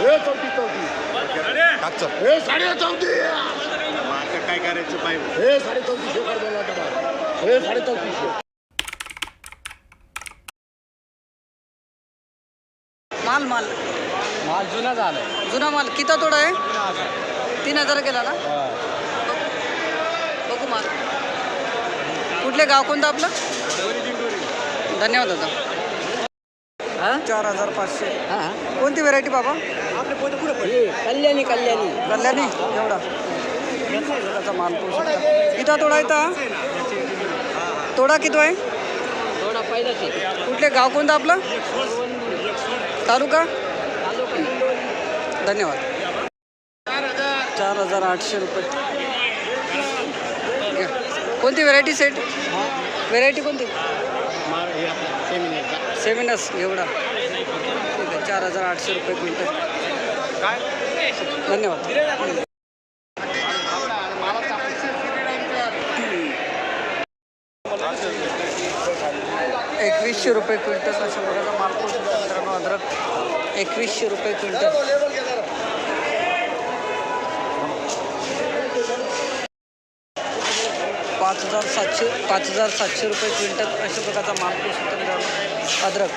हे चौथी चौथी हे साडे चौथी आता काय करायचं पाहिजे हे साडे चौतीसशे कर दोन डबा हे साडे चौतीसशे माल माल. माल जुना झालाय जुना माल. किती तोडा आहे? तीन हजार गेला ना? बघू माल. कुठले गाव कोणतं आपलं? धन्यवाद दादा. चार हजार पाचशे. कोणती व्हेरायटी बाबा? कल्याणी कल्याणी. कल्याणी? एवढा. त्याचा माल पाहू शकता किती तोडा आहे तर तोडा किती आहे? थोडा पहिलाच आहे. कुठले? गाव कोणतं आपलं? तालुका? धन्यवाद. चार हजार आठशे रुपये. घ्या. कोणती व्हेरायटी सेट व्हेरायटी कोणती? सेमिनस एवढा. ठीक आहे चार हजार आठशे रुपये क्विंटल. धन्यवाद. एकवीसशे रुपये क्विंटल अशा प्रकारचा माल मित्रांनो अद्रक. एकवीसशे रुपये क्विंटल. पाच हजार सातशे पाच हजार सातशे रुपये क्विंटल अशा प्रकारचा माल पोहोचू मिळाला अद्रक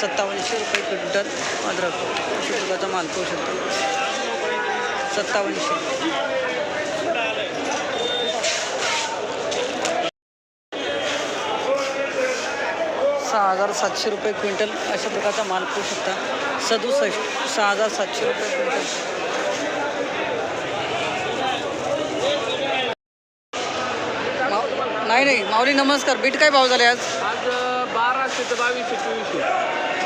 सत्तावन्नशे रुपये क्विंटल अद्रक अशा प्रकारचा माल पाहू शकतो. सत्तावन्नशे. सहा हजार सातशे रुपये क्विंटल अशा प्रकारचा माल पाहू शकता. सदुसष्ट सहा हजार सातशे रुपये क्विंटल. नाही नाही. माऊली नमस्कार. बीट काय भाव झाले आज? आज बाराशे ते बावीसशे चोवीसशे.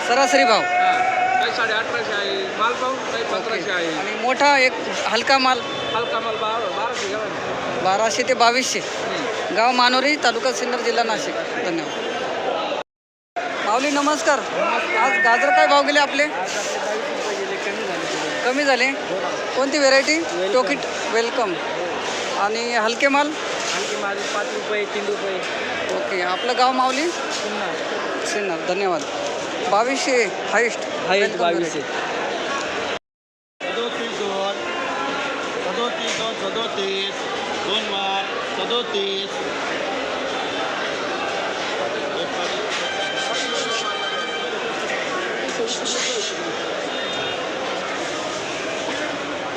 सरासरी भाव. काही साडे अठराशे आहे. माल पाहून काही पंधराशे आहे. आणि मोठा एक हलका माल? हलका माल बारा बाराशे. बाराशे ते बावीसशे. गाव मानोरी तालुका सिन्नर जिल्हा नाशिक. धन्यवाद. माऊली नमस्कार. आज गाजर काय भाव गेले आपले? कमी झाले कोणती व्हेरायटी टोकिट वेलकम. आणि हलके माल? माल पाच रुपये तीन रुपये. ओके आपलं गाव माऊली? सिन्नर. धन्यवाद. बावीसशे हाईस्ट हाईस्ट बावीसशे. सदोतीस दोन सदोतीस दोन सदोतीस दोन मार सदोतीस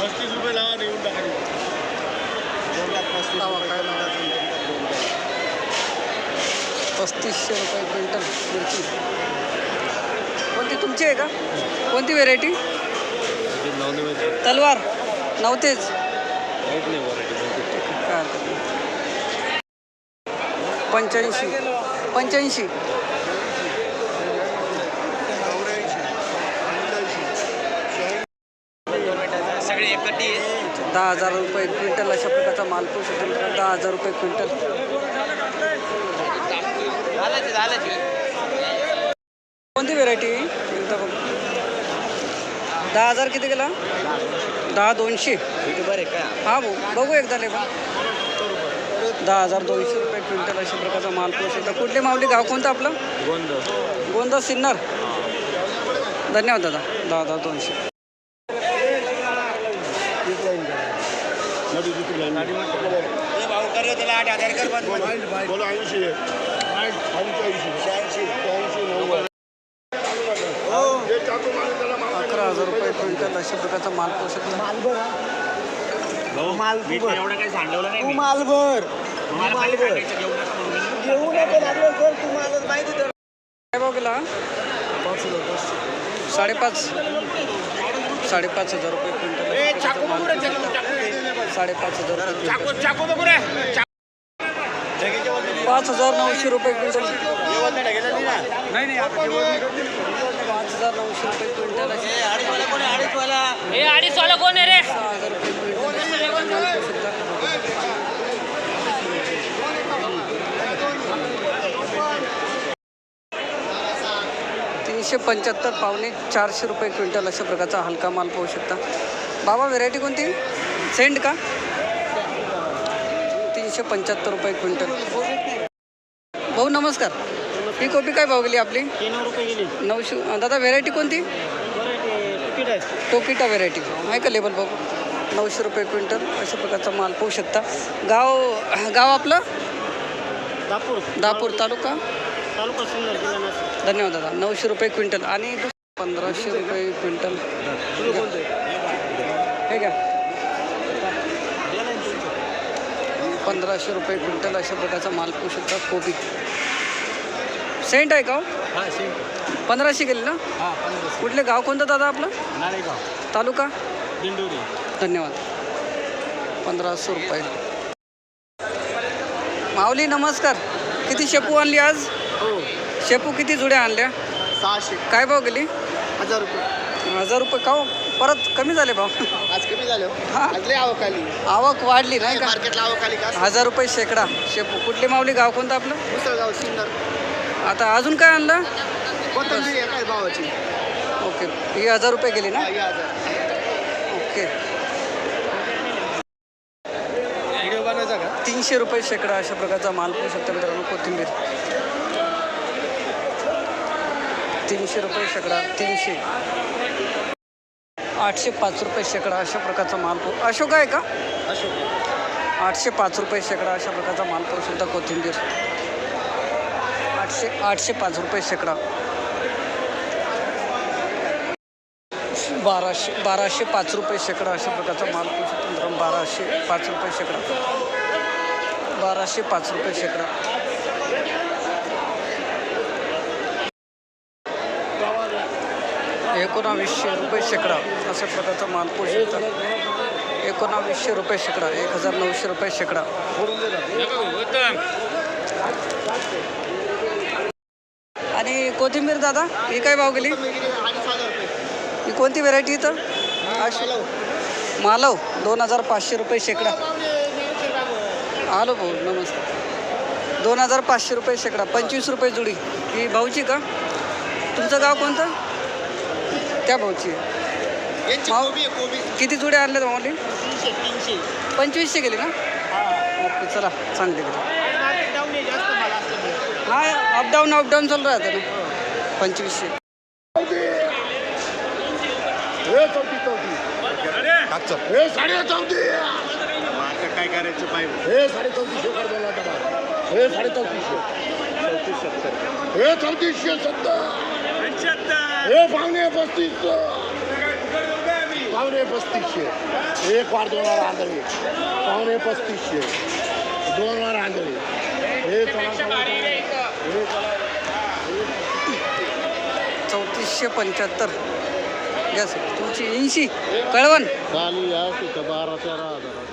पस्तीस रुपये लावा नेऊन टाका. दोन लाख पस्तीस पस्तीसशे रुपये क्विंटल मिरची. कोणती? तुमची आहे का? कोणती व्हेरायटी तलवार. नव्हतेच पंच्याऐंशी. पंच्याऐंशी. पंच्याऐंशी पंच्याऐंशी दहा हजार रुपये क्विंटल अशा प्रकारचा माल पोहोचू शकतो दहा हजार रुपये क्विंटल. कोणती व्हेरायटी दहा हजार किती गेला? दहा दोनशे. हा भाऊ बघू एकदा लेबा दहा हजार दोनशे रुपये क्विंटल अशा प्रकारचा माल पोहोचू शकतो कुठले माऊली गाव कोणतं आपलं? गोंदा सिन्नर. धन्यवाद दादा. दहा हजार दोनशे बोलो ऐंशी पंच्याऐंशी शहाऐंशी त्र्याऐंशी नव्वद हे चाकू माल त्याला माल अकरा हजार रुपये क्विंटल अशा प्रकारचा माल पोहोचू शकतो एवढं काही सांडवलं नाही मी. मालभर घेऊ नका लागलं सर तुम्हाला माहिती तर काय भाव केला साडेपाच साडेपाच हजार रुपये क्विंटल साडेपाच हजार. पाच हजार नऊशे रुपये क्विंटल. पाच हजार नऊशे रुपये क्विंटल हे सहा हजार रुपये. तीनशे पंच्याहत्तर पावणे चारशे रुपये क्विंटल अशा प्रकारचा हलका माल पाहू शकता. बाबा व्हेरायटी कोणती? सेंट का? तीनशे पंच्याहत्तर रुपये क्विंटल. भाऊ नमस्कार. ही कोबी काय भाव गेली आपली? नऊशे दादा व्हेरायटी कोणती? आहे. टोकिटा व्हेरायटी आहे का लेबल बघू नऊशे रुपये क्विंटल अशा प्रकारचा माल पाहू शकता. गाव गाव आपलं? दापूर. दापूर तालुका? धन्यवाद दादा. नऊशे रुपये क्विंटल. आणि पंधराशे रुपये क्विंटल. हे घ्या. पंधराशे रुपये क्विंटल अशा प्रकारचा माल पाहू शकता कोबी. सेंट आहे का हो? हा सेंट. पंधराशे गेली ना? हा कुठले गाव कोणतं दादा आपलं? नाळेगाव तालुका? दिंडोरी. धन्यवाद. पंधराशे रुपये. माऊली नमस्कार. किती शेपू आणली आज? हो. शेपू किती जुड्या आणल्या? सहाशे. काय भाव गेली हजार रुपये. हजार रुपये का हो? परत कमी झाले भाव. आज कमी झालं हा. आज लय आवक आली. आवक वाढली नाही का? मार्केटला आवक आली का? हजार रुपये शेकडा. शेपू कुठली माऊली गाव कोणतं आपलं? मुसळगाव सिन्नर. आता अजून काय आणलं? कोथंबीर आहे काय भावाची. ओके. ही हजार रुपये गेली ना? हा, या ओके. व्हिडिओ बनवायचा का? तीनशे रुपये शेकडा अशा प्रकारचा माल पाहू शकता मित्रांनो कोथिंबीर. तीनशे रुपये शेकडा तीनशे. आठशे पाच रुपये शेकडा अशा प्रकारचा माल पाहू अशोक आहे का? अशोक आठशे पाच रुपये शेकडा अशा प्रकारचा माल पाहू शकता कोथिंबीर. आठशे आठशे पाच रुपये शेकडा. बाराशे बाराशे पाच रुपये शेकडा अशा प्रकारचा माल पाहू शकता मित्रांनो. बाराशे पाच रुपये शेकडा. बाराशे पाच रुपये शेकडा. एकोणावीसशे रुपये शेकडा अशा प्रकारचा माल पाहू एकोणावीसशे रुपये शेकडा एक हजार नऊशे रुपये शेकडा. आणि कोथिंबीर दादा ही काय भाव गेली? ही कोणती व्हेरायटी इथं? मालव दोन हजार पाचशे रुपये शेकडा. आलो भाऊ नमस्कार. दोन हजार पाचशे रुपये शेकडा पंचवीस रुपये जुडी. ही भाऊची का? तुमचं गाव कोणतं? त्या भाऊची. कोबी किती जुड्या आणल्या माऊली? तीनशे तीनशे. पंचवीसशे गेली ना? ओके चला चांगली गेली हा अपडाऊन अपडाऊन चालू राहतं ना. पंचवीसशे. हे हे मार्केट काय करायचं पाहिजे हे साडे चौतीसशे हे साडे चौतीसशे चौतीस सत्तर. हे चौतीसशे सत्तर. हे पावणे पस्तीस पावणे पस्तीसशे एक वार दोन वार आंधळी पावणे पस्तीसशे दोन वार आंधळी हे. चौतीसशे पंच्याहत्तर. गॅस तुमची ऐंशी. कळवण. चालू या बारा तेरा हजार.